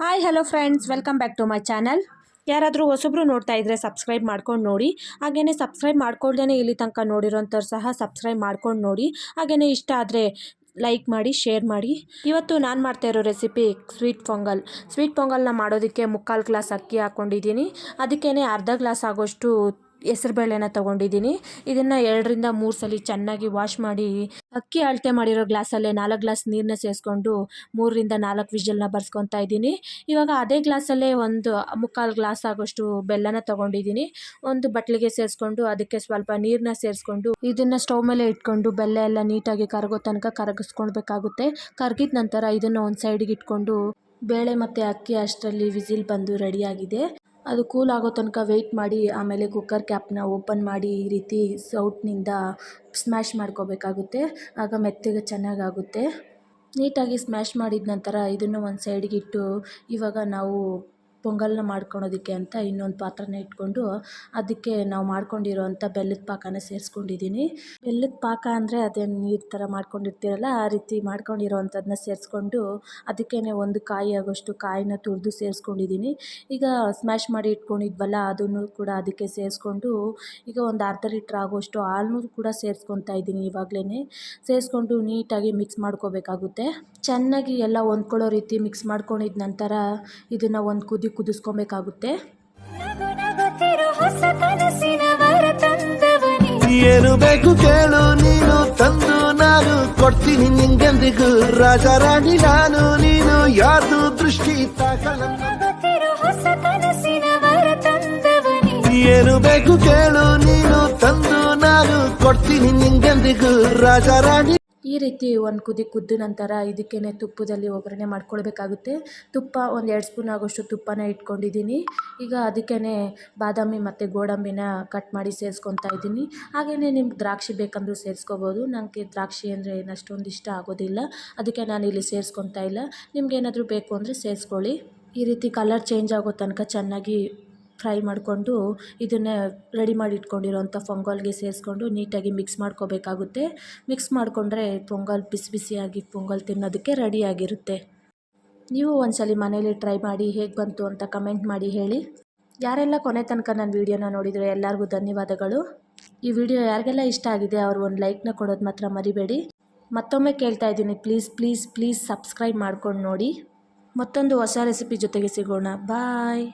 Hi hello friends welcome back to my channel ಯಾರಾದರೂ ಹೊಸೊಬ್ರು ನೋಡ್ತಾ ಇದ್ದರೆ ಸಬ್ಸ್ಕ್ರೈಬ್ ಮಾಡ್ಕೊಂಡು ನೋಡಿ. ಹಾಗೆಯೇ ಸಬ್ಸ್ಕ್ರೈಬ್ ಮಾಡ್ಕೊಳ್ದೇ ಇಲ್ಲಿ ತನಕ ನೋಡಿರೋಂಥವ್ರು ಸಹ ಸಬ್ಸ್ಕ್ರೈಬ್ ಮಾಡ್ಕೊಂಡು ನೋಡಿ. ಹಾಗೆಯೇ ಇಷ್ಟ ಆದರೆ ಲೈಕ್ ಮಾಡಿ ಶೇರ್ ಮಾಡಿ. ಇವತ್ತು ನಾನು ಮಾಡ್ತಾ ಇರೋ ರೆಸಿಪಿ ಸ್ವೀಟ್ ಪೊಂಗಲ್ ಸ್ವೀಟ್ ಪೊಂಗಲ್ನ ಮಾಡೋದಕ್ಕೆ ಮುಕ್ಕಾಲು ಗ್ಲಾಸ್ ಅಕ್ಕಿ ಹಾಕ್ಕೊಂಡಿದ್ದೀನಿ ಅದಕ್ಕೇ ಅರ್ಧ ಗ್ಲಾಸ್ ಆಗೋಷ್ಟು ಹೆಸರುಬೇಳೆನ ತೊಗೊಂಡಿದ್ದೀನಿ. ಇದನ್ನು ಎರಡರಿಂದ ಮೂರು ಸಲ ಚೆನ್ನಾಗಿ ವಾಶ್ ಮಾಡಿ, ಅಕ್ಕಿ ಅಳತೆ ಮಾಡಿರೋ ಗ್ಲಾಸಲ್ಲೇ ನಾಲ್ಕು ಗ್ಲಾಸ್ ನೀರನ್ನ ಸೇರಿಸ್ಕೊಂಡು ಮೂರರಿಂದ ನಾಲ್ಕು ವಿಷಲ್ನ ಬರ್ಸ್ಕೊತಾ ಇದ್ದೀನಿ. ಇವಾಗ ಅದೇ ಗ್ಲಾಸಲ್ಲೇ ಒಂದು ಮುಕ್ಕಾಲು ಗ್ಲಾಸ್ ಆಗೋಷ್ಟು ಬೆಲ್ಲನ ತೊಗೊಂಡಿದ್ದೀನಿ. ಒಂದು ಬಟ್ಲಿಗೆ ಸೇರಿಸ್ಕೊಂಡು ಅದಕ್ಕೆ ಸ್ವಲ್ಪ ನೀರನ್ನ ಸೇರಿಸ್ಕೊಂಡು ಇದನ್ನು ಸ್ಟವ್ ಮೇಲೆ ಇಟ್ಕೊಂಡು ಬೆಲ್ಲ ಎಲ್ಲ ನೀಟಾಗಿ ಕರಗೋ ತನಕ ಕರಗಿಸ್ಕೊಳ್ಬೇಕಾಗುತ್ತೆ. ಕರಗಿದ ನಂತರ ಇದನ್ನು ಒಂದು ಸೈಡಿಗೆ ಇಟ್ಕೊಂಡು ಬೇಳೆ ಮತ್ತು ಅಕ್ಕಿ ಅಷ್ಟರಲ್ಲಿ ವಿಸಿಲ್ ಬಂದು ರೆಡಿಯಾಗಿದೆ ಅದು ಕೂಲ್ ಆಗೋ ತನಕ ವೆಯ್ಟ್ ಮಾಡಿ, ಆಮೇಲೆ ಕುಕ್ಕರ್ ಕ್ಯಾಪ್ನ ಓಪನ್ ಮಾಡಿ ಈ ರೀತಿ ಸೌಟ್ನಿಂದ ಸ್ಮ್ಯಾಶ್ ಮಾಡ್ಕೋಬೇಕಾಗುತ್ತೆ. ಆಗ ಮೆತ್ತಗೆ ಚೆನ್ನಾಗಾಗುತ್ತೆ. ನೀಟಾಗಿ ಸ್ಮ್ಯಾಶ್ ಮಾಡಿದ ನಂತರ ಇದನ್ನು ಒಂದು ಸೈಡ್ಗಿಟ್ಟು ಇವಾಗ ನಾವು ಪೊಂಗಲ್ನ ಮಾಡ್ಕೊಳೋದಕ್ಕೆ ಅಂತ ಇನ್ನೊಂದು ಪಾತ್ರೆನ ಇಟ್ಕೊಂಡು ಅದಕ್ಕೆ ನಾವು ಮಾಡ್ಕೊಂಡಿರೋವಂಥ ಬೆಲ್ಲದ ಪಾಕನ ಸೇರಿಸ್ಕೊಂಡಿದ್ದೀನಿ. ಬೆಲ್ಲದ ಪಾಕ ಅಂದರೆ ಅದೇ ನೀರು ಥರ ಮಾಡ್ಕೊಂಡಿರ್ತೀರಲ್ಲ, ಆ ರೀತಿ ಮಾಡ್ಕೊಂಡಿರೋವಂಥದ್ದನ್ನ ಸೇರಿಸ್ಕೊಂಡು ಅದಕ್ಕೇ ಒಂದು ಕಾಯಿ ಆಗೋಷ್ಟು ಕಾಯಿನ ತುರಿದು ಸೇರಿಸ್ಕೊಂಡಿದ್ದೀನಿ. ಈಗ ಸ್ಮ್ಯಾಶ್ ಮಾಡಿ ಇಟ್ಕೊಂಡಿದ್ವಲ್ಲ, ಅದನ್ನು ಕೂಡ ಅದಕ್ಕೆ ಸೇರಿಸ್ಕೊಂಡು ಈಗ ಒಂದು ಅರ್ಧ ಲೀಟ್ರ್ ಆಗೋಷ್ಟು ಹಾಲನ್ನು ಕೂಡ ಸೇರಿಸ್ಕೊತಾ ಇದ್ದೀನಿ ಇವಾಗಲೇ ಸೇರಿಸ್ಕೊಂಡು ನೀಟಾಗಿ ಮಿಕ್ಸ್ ಮಾಡ್ಕೋಬೇಕಾಗುತ್ತೆ. ಚೆನ್ನಾಗಿ ಎಲ್ಲ ಹೊಂದ್ಕೊಳ್ಳೋ ರೀತಿ ಮಿಕ್ಸ್ ಮಾಡ್ಕೊಂಡಿದ ನಂತರ ಇದನ್ನು ಒಂದು ಕುದಿ ಕುದಿಸ್ಕೊಬೇಕಾಗುತ್ತೆ. ಏನು ಬೇಕು ಕೇಳು, ನೀನು ತಂದು ನಾನು ಕೊಡ್ತೀನಿ ನಿಂಗೆಂದಿಗೂ ರಾಜ ರಾಣಿ ನಾನು, ನೀನು ಯಾರು ದೃಷ್ಟಿ ಏನು ಬೇಕು ಕೇಳು, ನೀನು ತಂದು ನಾನು ಕೊಡ್ತೀನಿ ನಿಂಗೆಂದಿಗೂ ರಾಜ ರಾಣಿ ಈ ರೀತಿ ಒಂದು ಕುದಿ ಕುದ್ದ ನಂತರ ಇದಕ್ಕೇ ತುಪ್ಪದಲ್ಲಿ ಒಗ್ಗರಣೆ ಮಾಡ್ಕೊಳ್ಬೇಕಾಗುತ್ತೆ. ತುಪ್ಪ ಒಂದು ಎರಡು ಸ್ಪೂನ್ ಆಗೋಷ್ಟು ತುಪ್ಪನ ಇಟ್ಕೊಂಡಿದ್ದೀನಿ. ಈಗ ಅದಕ್ಕೇ ಬಾದಾಮಿ ಮತ್ತು ಗೋಡಂಬಿನ ಕಟ್ ಮಾಡಿ ಸೇರಿಸ್ಕೊತಾ ಇದ್ದೀನಿ. ಹಾಗೆಯೇ ನಿಮ್ಗೆ ದ್ರಾಕ್ಷಿ ಬೇಕಂದರೂ ಸೇರಿಸ್ಕೋಬೋದು. ನನಗೆ ದ್ರಾಕ್ಷಿ ಅಂದರೆ ಏನು ಅಷ್ಟೊಂದು ಇಷ್ಟ ಆಗೋದಿಲ್ಲ. ಅದಕ್ಕೆ ನಾನು ಇಲ್ಲಿ ಸೇರಿಸ್ಕೊತಾ ಇಲ್ಲ. ನಿಮ್ಗೇನಾದರೂ ಬೇಕು ಅಂದರೆ ಸೇರಿಸ್ಕೊಳ್ಳಿ. ಈ ರೀತಿ ಕಲರ್ ಚೇಂಜ್ ಆಗೋ ತನಕ ಚೆನ್ನಾಗಿ ಫ್ರೈ ಮಾಡಿಕೊಂಡು ಇದನ್ನೇ ರೆಡಿ ಮಾಡಿ ಇಟ್ಕೊಂಡಿರೋಂಥ ಪೊಂಗಲ್ಗೆ ಸೇರಿಸ್ಕೊಂಡು ನೀಟಾಗಿ ಮಿಕ್ಸ್ ಮಾಡ್ಕೋಬೇಕಾಗುತ್ತೆ. ಮಿಕ್ಸ್ ಮಾಡಿಕೊಂಡ್ರೆ ಪೊಂಗಲ್ ಬಿಸಿ ಬಿಸಿಯಾಗಿ ಪೊಂಗಲ್ ತಿನ್ನೋದಕ್ಕೆ ರೆಡಿಯಾಗಿರುತ್ತೆ ನೀವು ಒಂದ್ಸಲಿ ಮನೇಲಿ ಟ್ರೈ ಮಾಡಿ ಹೇಗೆ ಬಂತು ಅಂತ ಕಮೆಂಟ್ ಮಾಡಿ ಹೇಳಿ. ಯಾರೆಲ್ಲ ಕೊನೆ ತನಕ ನನ್ನ ವೀಡಿಯೋನ ನೋಡಿದರೆ ಎಲ್ಲರಿಗೂ ಧನ್ಯವಾದಗಳು. ಈ ವಿಡಿಯೋ ಯಾರಿಗೆಲ್ಲ ಇಷ್ಟ ಆಗಿದೆ ಅವ್ರು ಒಂದು ಲೈಕ್ನ ಕೊಡೋದು ಮಾತ್ರ ಮರಿಬೇಡಿ. ಮತ್ತೊಮ್ಮೆ ಕೇಳ್ತಾ ಇದ್ದೀನಿ, ಪ್ಲೀಸ್ ಪ್ಲೀಸ್ ಪ್ಲೀಸ್ ಸಬ್ಸ್ಕ್ರೈಬ್ ಮಾಡ್ಕೊಂಡು ನೋಡಿ. ಮತ್ತೊಂದು ಹೊಸ ರೆಸಿಪಿ ಜೊತೆಗೆ ಸಿಗೋಣ. ಬಾಯ್.